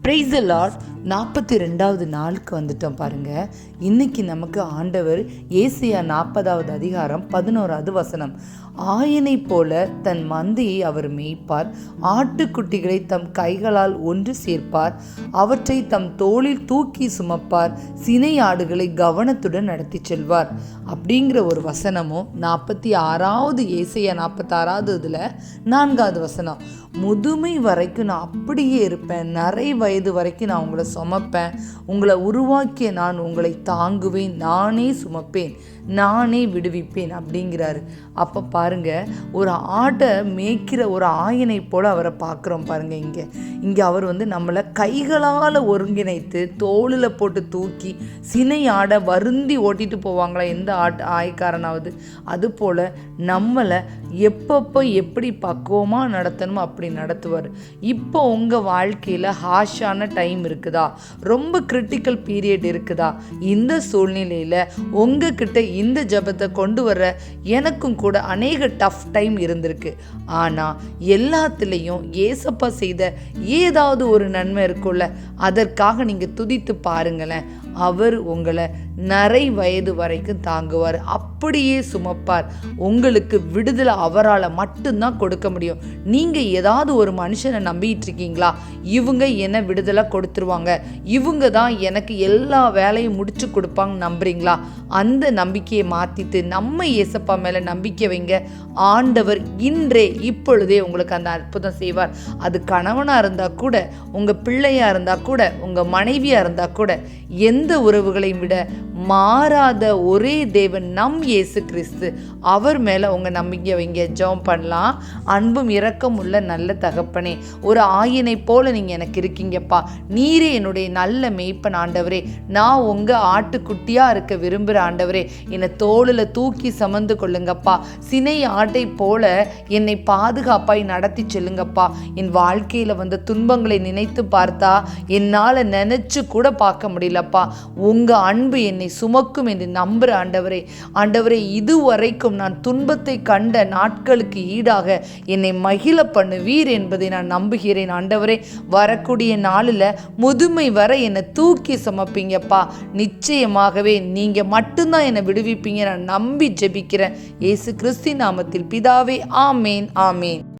Price Lord நாற்பத்தி ரெண்டாவது நாளுக்கு வந்துட்டோம் பாருங்க. இன்னைக்கு நமக்கு ஆண்டவர் ஏசியா நாற்பதாவது அதிகாரம் பதினோராவது வசனம். ஆயனை போல தன் மந்தையை அவர் மேய்ப்பார். ஆட்டுக்குட்டிகளை தம் கைகளால் ஒன்று சேர்ப்பார். அவற்றை தம் தோளில் தூக்கி சுமப்பார். சினை ஆடுகளை கவனத்துடன் நடத்தி செல்வார். அப்படிங்கிற ஒரு வசனமும் நாற்பத்தி ஆறாவது ஏசையா நாற்பத்தாறாவது இதில் நான்காவது வசனம். முதுமை வரைக்கும் நான் அப்படியே இருப்பேன். நிறை வயது வரைக்கும் நான் உங்களை சுமப்பேன். உங்களை உருவாக்கிய நான் உங்களை தாங்குவேன். நானே சுமப்பேன். நானே விடுவிப்பேன் அப்படிங்கிறாரு. அப்போ பாருங்க ஒரு ஆட்டை மேய்க்கிற ஒரு ஆயனை போல் அவரை பார்க்குறோம் பாருங்க இங்கே. இங்கே அவர் வந்து நம்மளை கைகளால் ஒருங்கிணைத்து தோளில் போட்டு தூக்கி சினை ஆடை வருந்தி ஓட்டிட்டு போவாங்களா எந்த ஆட் ஆயக்காரனாவது? அதுபோல் நம்மளை எப்பப்போ எப்படி பக்குவமாக நடத்தணுமோ அப்படி நடத்துவார். இப்போ உங்கள் வாழ்க்கையில் ஹாஷான டைம் இருக்குதா? ரொம்ப கிரிட்டிக்கல் பீரியட் இருக்குதா? இந்த சூழ்நிலையில் உங்ககிட்ட இந்த ஜபத்தை கொண்டு வர எனக்கும் கூட அநேக டஃப் டைம் இருந்திருக்கு. ஆனால் எல்லாத்துலேயும் ஏசப்பா செய்த ஏதாவது ஒரு நன்மை இருக்கும்ல அதற்காக நீங்கள் துதித்து பாருங்களேன். அவர் உங்களை நிறை வயது வரைக்கும் தாங்குவார். அப்படியே சுமப்பார். உங்களுக்கு விடுதலை அவரால் மட்டும்தான் கொடுக்க முடியும். நீங்கள் ஏதாவது ஒரு மனுஷனை நம்பிட்டு இருக்கீங்களா? இவங்க என்ன விடுதலை கொடுத்துருவாங்க. இவங்க தான் எனக்கு எல்லா வேலையும் முடிச்சு கொடுப்பாங்க நம்புறீங்களா? அந்த நம்பிக்கையை மாற்றிட்டு நம்ம ஏசப்பா மேலே நம்பிக்கை வைங்க. ஆண்டவர் இன்றே இப்பொழுதே உங்களுக்கு அந்த அற்புதம் செய்வார். அது கணவனாக இருந்தால் கூட உங்கள் பிள்ளையாக இருந்தால் கூட உங்கள் மனைவியாக இருந்தால் கூட எந்த உறவுகளையும் விட மாறாத ஒரே தேவன் நம் இயேசு கிறிஸ்து. அவர் மேலே உங்கள் நம்பிக்கை வைங்க. ஜெபம் பண்ணலாம். அன்பும் இரக்கம் உள்ள நல்ல தகப்பனே ஒரு ஆயினை போல நீங்கள் எனக்கு இருக்கீங்கப்பா. நீரே என்னுடைய நல்ல மெய்ப்பன் ஆண்டவரே நான் உங்கள் ஆட்டுக்குட்டியாக இருக்க விரும்புகிற ஆண்டவரே என்னை தோளில் தூக்கி சமந்து கொள்ளுங்கப்பா. சினை ஆட்டை போல என்னை பாதுகாப்பாய் நடத்தி செல்லுங்கப்பா. என் வாழ்க்கையில் வந்த துன்பங்களை நினைத்து பார்த்தா என்னால் நினச்சி கூட பார்க்க முடியலப்பா. உங்கள் அன்பு என்னை சுமக்கும் என்று நம்புகிற ஆண்டவரே ஆண்டவரே இதுவரைக்கும் நான் துன்பத்தை கண்ட நாட்களுக்கு ஈடாக என்னை மகிழ பண்ணுவீர் என்பதை நான் நம்புகிறேன் ஆண்டவரே. வரக்கூடிய நாளில் முதுமை வர என்னை தூக்கி சுமப்பீங்கப்பா. நிச்சயமாகவே நீங்கள் மட்டும்தான் என்னை விடுவிப்பீங்க. நான் நம்பி ஜெபிக்கிறேன். ஏசு கிறிஸ்தி நாமத்தில் பிதாவே ஆமேன் ஆமேன்.